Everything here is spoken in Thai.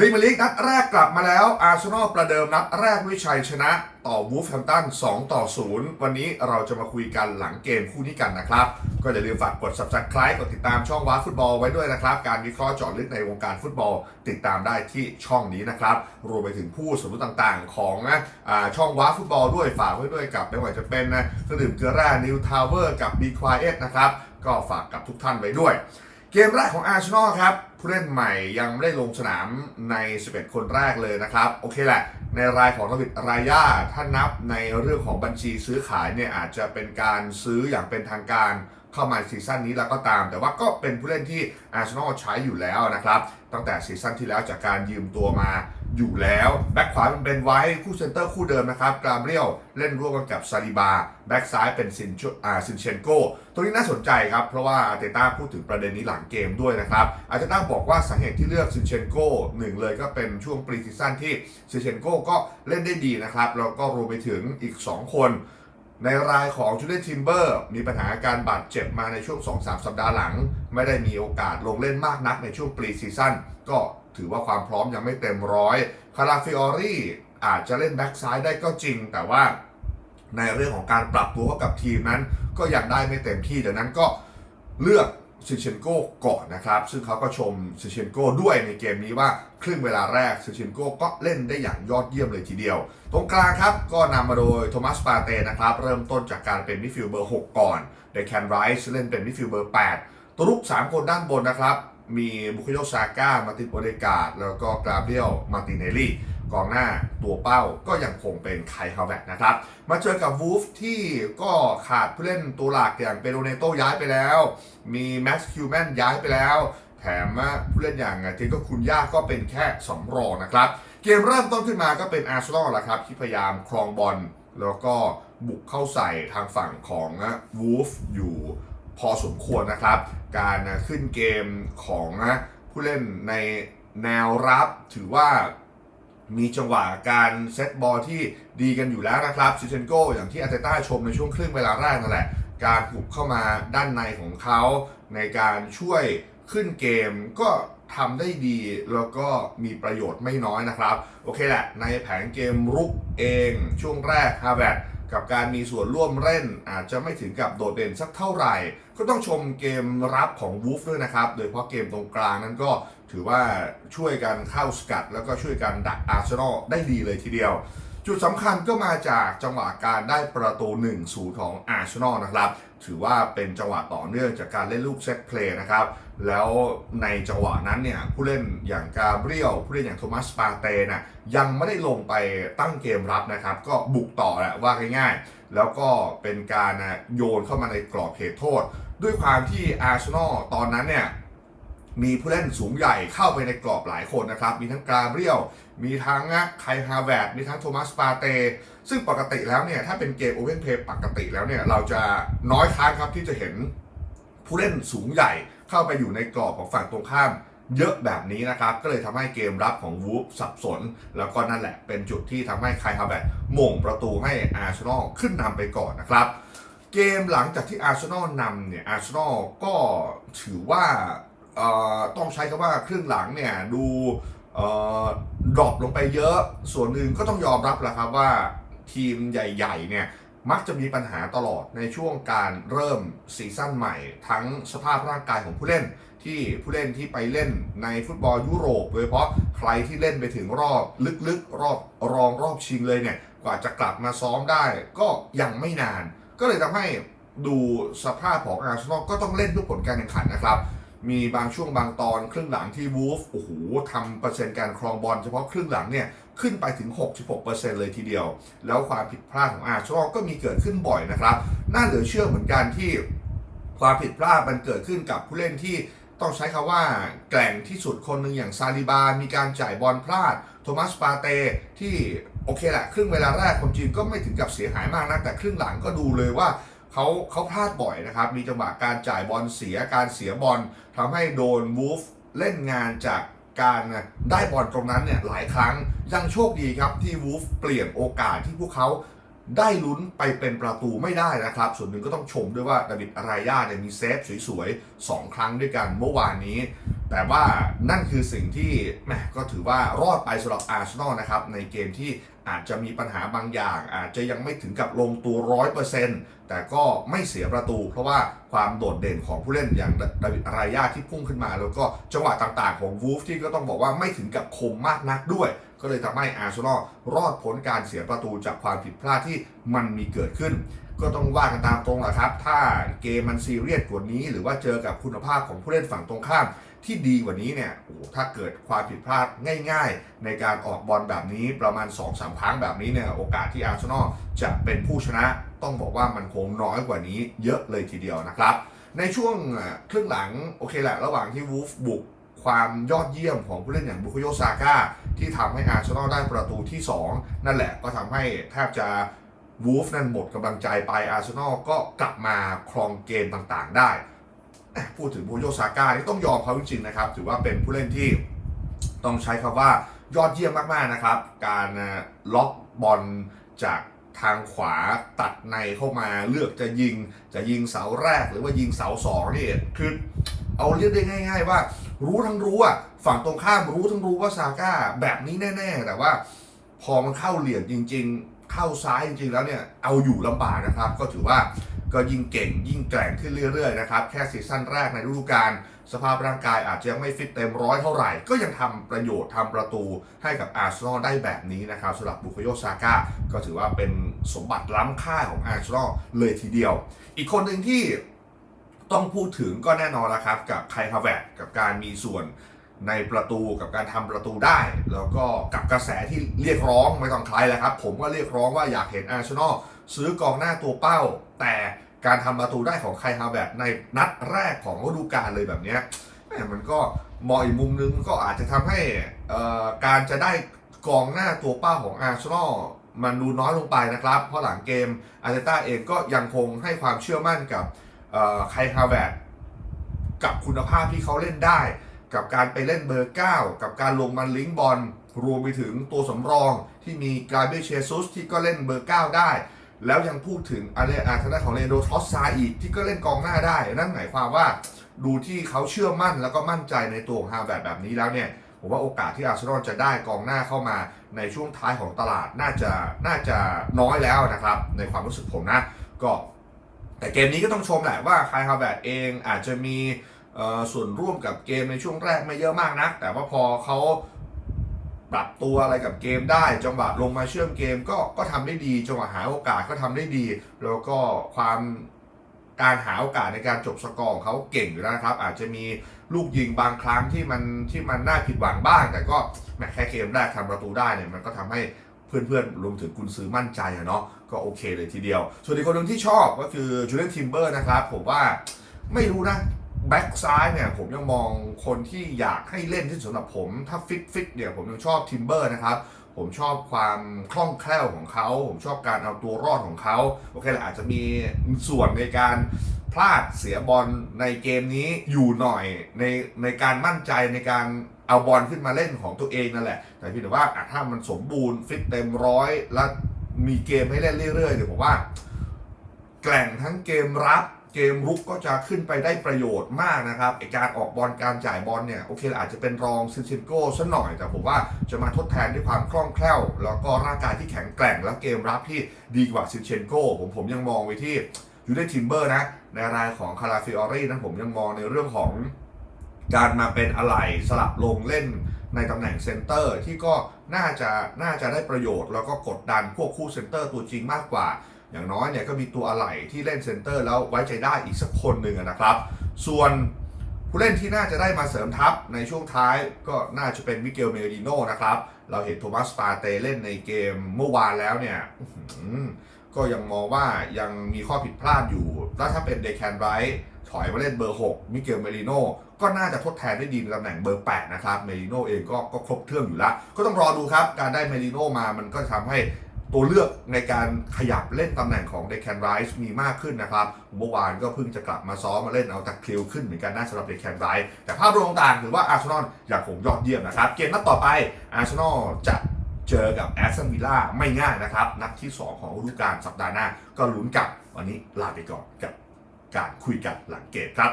พรีเมียร์ลีกนัดแรกกลับมาแล้ว อาร์เซนอลประเดิมนัดแรกวยชัยชนะต่อวูฟแฮมตัน2ต่อ 0 วันนี้เราจะมาคุยกันหลังเกมคู่นี้กันนะครับ ก็อย่าลืมฝากกด subscribe กดติดตามช่องว้าฟุตบอลไว้ด้วยนะครับ การวิเคราะห์เจาะลึกในวงการฟุตบอล ติดตามได้ที่ช่องนี้นะครับ รวมไปถึงผู้สมมติต่างๆ ของอาช่องว้าฟุตบอลด้วยฝากไว้ด้วยกับไม่ว่าจะเป็นนะเครื่องดื่มเกลือแร่นิวทาวเวอร์กับ b ีควายเอนะครับก็ฝากกับทุกท่านไว้ด้วย เกมแรกของอาร์เซนอลครับ ผู้เล่นใหม่ยังไม่ได้ลงสนามใน 11 คนแรกเลยนะครับ โอเคแหละ ในรายของดาวิดรายาถ้านับในเรื่องของบัญชีซื้อขายเนี่ยอาจจะเป็นการซื้ออย่างเป็นทางการเข้ามาซีซั่นนี้แล้วก็ตาม แต่ว่าก็เป็นผู้เล่นที่อาร์เซนอลใช้อยู่แล้วนะครับ ตั้งแต่ซีซั่นที่แล้วจากการยืมตัวมา อยู่แล้วแบ็คขวาเป็นเบนไว้คู่เซนเตอร์คู่เดิมนะครับกราเรียลเล่นร่วมกันกับซาลิบาแบ็คซ้ายเป็นซินชอ่าซินเชนโกตรงนี้น่าสนใจครับ เพราะว่าอาร์เตต้าพูดถึงประเด็นนี้หลังเกมด้วยนะครับอาร์เตต้าบอกว่าสาเหตุที่เลือกซินเชนโกหนึ่งเลยก็เป็นช่วงปรีซีซั่นที่ซินเชนโกก็เล่นได้ดีนะครับแล้วก็รวมไปถึงอีก 2 คนในรายของจูเลียนทิมเบอร์ มีปัญหาการบาดเจ็บมาในช่วง 2-3 สัปดาห์หลัง ไม่ได้มีโอกาสลงเล่นมากนักในช่วงปรีซีซั่นก็ ถือว่าความพร้อมยังไม่เต็มร้อยคาราฟิออรี่อาจจะเล่นแบ็กซ้ายได้ก็จริง แต่ว่าในเรื่องของการปรับตัวกับทีมนั้น ก็ยังได้ไม่เต็มที่ดังนั้นก็เลือกซิเชนโก้ก่อนนะครับ ซึ่งเขาก็ชมซิเชนโก้ด้วยในเกมนี้ว่าครึ่งเวลาแรกซิเชนโก้ก็เล่นได้อย่างยอดเยี่ยมเลยทีเดียว ตรงกลางครับก็นำมาโดยโทมัสปาเต้นะครับ เริ่มต้นจากการเป็นมิดฟิลด์เบอร์ 6 ก่อนเดแคนไรส์เล่นเป็นมิดฟิลด์เบอร์ 8 ตัวรุก 3 คนด้านบนนะครับ มีบุคโยซาก้า มาติโอเดกาดแล้วก็กราเบียลมาติเนลลี่กองหน้าตัวเป้าก็ยังคงเป็นไคฮาวแวกนะครับ มาเจอกับวูฟที่ก็ขาดผู้เล่นตัวหลักอย่างเปโรเนโตย้ายไปแล้ว มีแม็กซ์คิวแมนย้ายไปแล้ว แถมผู้เล่นอย่างเทโกคุนย่าก็เป็นแค่สำรองนะครับ เกมเริ่มต้นขึ้นมาก็เป็นอาร์เซนอลแหละครับ ที่พยายามครองบอลแล้วก็บุกเข้าใส่ทางฝั่งของวูฟอยู่ พอสมควรนะครับ การขึ้นเกมของผู้เล่นในแนวรับถือว่ามีจังหวะการเซตบอลที่ดีกันอยู่แล้วนะครับซิเชนโกอย่างที่อาร์เตต้าชมในช่วงครึ่งเวลาแรกนั่นแหละ การบุกเข้ามาด้านในของเขาในการช่วยขึ้นเกมก็ทำได้ดีแล้วก็มีประโยชน์ไม่น้อยนะครับ โอเคแหละ ในแผนเกมรุกเองช่วงแรกฮาแบด กับการมีส่วนร่วมเล่น อาจจะไม่ถึงกับโดดเด่นสักเท่าไหร่ ก็ต้องชมเกมรับของวูฟด้วยนะครับ โดยเฉพาะเกมตรงกลางนั้นก็ถือว่าช่วยกันเข้าสกัด แล้วก็ช่วยกันดักอาร์เซนอลได้ดีเลยทีเดียว จุดสำคัญก็มาจากจังหวะการได้ประตู 1-0 ของอาร์เซนอลนะครับ ถือว่าเป็นจังหวะต่อเนื่องจากการเล่นลูกเซตเพลย์นะครับ แล้วในจังหวะนั้นเนี่ยผู้เล่นอย่างกาเบรียลผู้เล่นอย่างโทมัสปาเต้นะยังไม่ได้ลงไปตั้งเกมรับนะครับ ก็บุกต่อแหละว่าง่ายๆ แล้วก็เป็นการโยนเข้ามาในกรอบเขตโทษ ด้วยความที่อาร์เซนอลตอนนั้นเนี่ย มีผู้เล่นสูงใหญ่เข้าไปในกรอบหลายคนนะครับ มีทั้งกาเบรียล มีทั้งไคฮาแวร์ดมีทั้งโทมัสปาเต ซึ่งปกติแล้วเนี่ยถ้าเป็นเกมโอเพนเพย์ปกติแล้วเนี่ยเราจะน้อยครั้งครับที่จะเห็นผู้เล่นสูงใหญ่เข้าไปอยู่ในกรอบของฝั่งตรงข้ามเยอะแบบนี้นะครับ ก็เลยทำให้เกมรับของวูฟสับสน แล้วก็นั่นแหละเป็นจุดที่ทำให้ไคฮาแวร์ดม่งประตูให้อาร์เซนอลขึ้นนำไปก่อนนะครับ เกมหลังจากที่อาร์เซนอลนำเนี่ยอาร์เซนอลก็ถือว่า ต้องใช้คำว่าครึ่งหลังเนี่ยดูดรอปลงไปเยอะ ส่วนหนึ่งก็ต้องยอมรับแหละครับว่าทีมใหญ่ๆเนี่ยมักจะมีปัญหาตลอดในช่วงการเริ่มซีซั่นใหม่ ทั้งสภาพร่างกายของผู้เล่นที่ผู้เล่นที่ไปเล่นในฟุตบอลยุโรป โดยเฉพาะใครที่เล่นไปถึงรอบลึกๆ รอบรองรอบชิงเลยเนี่ยกว่าจะกลับมาซ้อมได้ก็ยังไม่นาน ก็เลยทำให้ดูสภาพของอาร์เซนอลก็ต้องเล่นด้วยผลการแข่งขันนะครับ มีบางช่วงบางตอนครึ่งหลังที่วูฟโอ้โหทำเปอร์เซ็นต์การครองบอลเฉพาะครึ่งหลังเนี่ยขึ้นไปถึง 66%เลยทีเดียว แล้วความผิดพลาดของอาร์เซนอลก็มีเกิดขึ้นบ่อยนะครับ น่าเหลือเชื่อเหมือนกันที่ความผิดพลาดมันเกิดขึ้นกับผู้เล่นที่ต้องใช้คำว่าแกร่งที่สุดคนหนึ่งอย่างซาลิบา มีการจ่ายบอลพลาด โทมัสปาเต้ที่โอเคแหละครึ่งเวลาแรกความจริงก็ไม่ถึงกับเสียหายมากนะแต่ครึ่งหลังก็ดูเลยว่า เขาเขาพลาดบ่อยนะครับ มีจังหวะการจ่ายบอลเสียการเสียบอลทำให้โดนวูฟเล่นงานจากการได้บอลตรงนั้นเนี่ยหลายครั้งยังโชคดีครับที่วูฟเปลี่ยนโอกาสที่พวกเขาได้ลุ้นไปเป็นประตูไม่ได้นะครับ ส่วนหนึ่งก็ต้องชมด้วยว่าดาวิดอารายาเนี่ยมีเซฟสวยๆ 2 ครั้งด้วยกันเมื่อวานนี้ แต่ว่านั่นคือสิ่งที่แหมก็ถือว่ารอดไปสำหรับอาร์เซนอลนะครับ ในเกมที่อาจจะมีปัญหาบางอย่าง อาจจะยังไม่ถึงกับลงตัวร้อยเปอร์เซ็นต์แต่ก็ไม่เสียประตู เพราะว่าความโดดเด่นของผู้เล่นอย่างดาวิดรายาที่พุ่งขึ้นมา แล้วก็จังหวะต่างๆของวูฟที่ก็ต้องบอกว่าไม่ถึงกับคมมากนักด้วย ก็เลยทำให้อาร์เซนอลรอดพ้นการเสียประตูจากความผิดพลาดที่มันมีเกิดขึ้นก็ต้องว่ากันตามตรงแหละครับ ถ้าเกมมันซีเรียสกว่านี้ หรือว่าเจอกับคุณภาพของผู้เล่นฝั่งตรงข้าม ที่ดีกว่านี้เนี่ยโอ้ถ้าเกิดความผิดพลาดง่าย ๆ ในการออกบอลแบบนี้ประมาณ 2-3 ครั้งแบบนี้เนี่ยโอกาสที่อาร์เซนอลจะเป็นผู้ชนะต้องบอกว่ามันคงน้อยกว่านี้เยอะเลยทีเดียวนะครับ ในช่วงครึ่งหลังโอเคแหละ ระหว่างที่วูฟบุกความยอดเยี่ยมของผู้เล่นอย่างบุคโยซาก้าที่ทำให้อาร์เซนอลได้ประตูที่ 2 นั่นแหละก็ทำให้แทบจะวูฟนั่นหมดกำลังใจไปอาร์เซนอลก็กลับมาครองเกมต่างๆได้ พูดถึงบูโยซาก้านี่ต้องยอมเขาจริงๆนะครับ ถือว่าเป็นผู้เล่นที่ต้องใช้คำว่ายอดเยี่ยมมากๆนะครับ การล็อกบอลจากทางขวาตัดในเข้ามาเลือกจะยิงจะยิงเสาแรกหรือว่ายิงเสาสองนี่คือเอาเรียกได้ง่าย ๆ ว่า รู้ทั้งรู้อะฝั่งตรงข้ามรู้ทั้งรู้ว่าซาก้าแบบนี้แน่ๆ แต่ว่า พอมันเข้าเหลี่ยมจริง ๆ เข้าซ้ายจริงๆแล้วเนี่ยเอาอยู่ลำบากนะครับ ก็ถือว่า ก็ยิ่งเก่งยิ่งแกร่งขึ้นเรื่อยๆนะครับแค่ซีซั่นแรกในฤดูกาลสภาพร่างกายอาจจะยังไม่ฟิตเต็มร้อยเท่าไหร่ ก็ยังทำประโยชน์ทำประตูให้กับอาร์เซนอลได้แบบนี้นะครับสำหรับบุคโยซาก้าก็ถือว่าเป็นสมบัติล้ำค่าของอาร์เซนอลเลยทีเดียว อีกคนหนึ่งที่ต้องพูดถึงก็แน่นอนนะครับ กับไคฮาเวตกับการมีส่วน ในประตูกับการทำประตูได้ แล้วก็กับกระแสที่เรียกร้องไม่ต้องใครแล้วครับ ผมก็เรียกร้องว่าอยากเห็นอาร์เซนอลซื้อกองหน้าตัวเป้า แต่การทำประตูได้ของไคฮาเวตในนัดแรกของฤดูกาลเลยแบบนี้แม่มันก็มองอีกมุมนึงก็อาจจะทำให้การจะได้กองหน้าตัวเป้าของอาร์เซนอลมันดูน้อยลงไปนะครับ เพราะหลังเกมอาร์เตต้าเองก็ยังคงให้ความเชื่อมั่นกับเอ่อไคฮาเวตกับคุณภาพที่เขาเล่นได้ กับการไปเล่นเบอร์ 9 กับการลงมันลิงก์บอลรวมไปถึงตัวสำรองที่มีกาเบเชซุสที่ก็เล่นเบอร์ 9 ได้ แล้วยังพูดถึงอะไรอาทางด้าของเลโดทอสซาอีกที่ก็เล่นกองหน้าได้ นั่นหมายความว่าดูที่เขาเชื่อมั่นแล้วก็มั่นใจในตัวของฮาแบบแบบนี้แล้วเนี่ยผมว่าโอกาสที่อาร์เซนอลจะได้กองหน้าเข้ามาในช่วงท้ายของตลาดน่าจะน่าจะน้อยแล้วนะครับ ในความรู้สึกผมนะ ก็ แต่เกมนี้ก็ต้องชมแหละว่าไคฮาแบตเองอาจจะมี ส่วนร่วมกับเกมในช่วงแรกไม่เยอะมากนัก แต่ว่าพอเขาปรับตัวอะไรกับเกมได้ จังหวะลงมาเชื่อมเกมก็ก็ทำได้ดี จังหวะหาโอกาสก็ทำได้ดี แล้วก็ความการหาโอกาสในการจบสกอร์ของเขาเก่งอยู่แล้วนะครับ อาจจะมีลูกยิงบางครั้งที่มันที่มันน่าผิดหวังบ้าง แต่ก็แหมแค่เกมแรกทำประตูได้เนี่ยมันก็ทำให้เพื่อนๆ รวมถึงกุนซื้อมั่นใจอะเนาะก็โอเคเลยทีเดียว ส่วนอีกคนหนึ่งที่ชอบก็คือจูเลียนทิมเบอร์นะครับผมว่าไม่รู้นะ แบ็กซ้ายเนี่ยผมยังมองคนที่อยากให้เล่นที่สุดสำหรับผม ถ้าฟิตฟิตเนี่ยผมยังชอบทิมเบอร์นะครับ ผมชอบความคล่องแคล่วของเขา ผมชอบการเอาตัวรอดของเขา โอเคแหละอาจจะมีส่วนในการพลาดเสียบอลในเกมนี้อยู่หน่อยในในการมั่นใจในการเอาบอลขึ้นมาเล่นของตัวเองนั่นแหละ แต่พี่แต่ว่าถ้ามันสมบูรณ์ฟิตเต็มร้อยแล้วมีเกมให้เล่นเรื่อยๆเดี๋ยวผมว่า แกร่งทั้งเกมรับ เกมรุกก็จะขึ้นไปได้ประโยชน์มากนะครับไอการออกบอลการจ่ายบอลเนี่ยโอเคอาจจะเป็นรองซินเชนโก้ซะหน่อย แต่ผมว่าจะมาทดแทนด้วยความคล่องแคล่ว แล้วก็ร่างกายที่แข็งแกร่งและเกมรับที่ดีกว่าซินเชนโก้ผมผมยังมองไปที่ยูไนทิมเบอร์นะในรายของคาราฟิออรี่นั้นผมยังมองในเรื่องของการมาเป็นอะไหล่สลับลงเล่นในตำแหน่งเซนเตอร์ที่ก็น่าจะน่าจะได้ประโยชน์ แล้วก็กดดันพวกคู่เซนเตอร์ตัวจริงมากกว่า อย่างน้อยเนี่ยก็มีตัวอะไหล่ที่เล่นเซนเตอร์แล้วไว้ใจได้อีกสักคนหนึ่งนะครับ ส่วนผู้เล่นที่น่าจะได้มาเสริมทัพในช่วงท้ายก็น่าจะเป็นมิเกลเมริโนนะครับ เราเห็นโทมัสปาเตเล่นในเกมเมื่อวานแล้วเนี่ยก็ยังมองว่ายังมีข้อผิดพลาดอยู่ แล้วถ้าเป็นเดแคนไรท์ถอยมาเล่นเบอร์ 6 มิเกลเมริโนก็น่าจะทดแทนได้ดีในตำแหน่งเบอร์ 8 นะครับ เมริโนเองก็ก็ครบเครื่องอยู่แล้ว ก็ต้องรอดูครับ การได้เมริโนมามันก็ทำให้ ตัวเลือกในการขยับเล่นตำแหน่งของเด c แคนไรส์มีมากขึ้นนะครับ เมื่อวานก็เพิ่งจะกลับมาซ้อมมาเล่นเอาตะคริวขึ้นเหมือนกันน่าสำหรับเด c แคนไรส์แต่ภาพรวมต่างถือว่าอาร์เซนอลยังคงยอดเยี่ยมนะครับ เกมนัดต่อไปอาร์เซนอลจะเจอกับแอสตันวิลล่าไม่ง่ายนะครับ นัดที่ 2 ของฤดูกาลสัปดาห์หน้า ก็ลุ้นกับวันนี้ลาไปก่อนกับการคุยกันหลังเกมครับ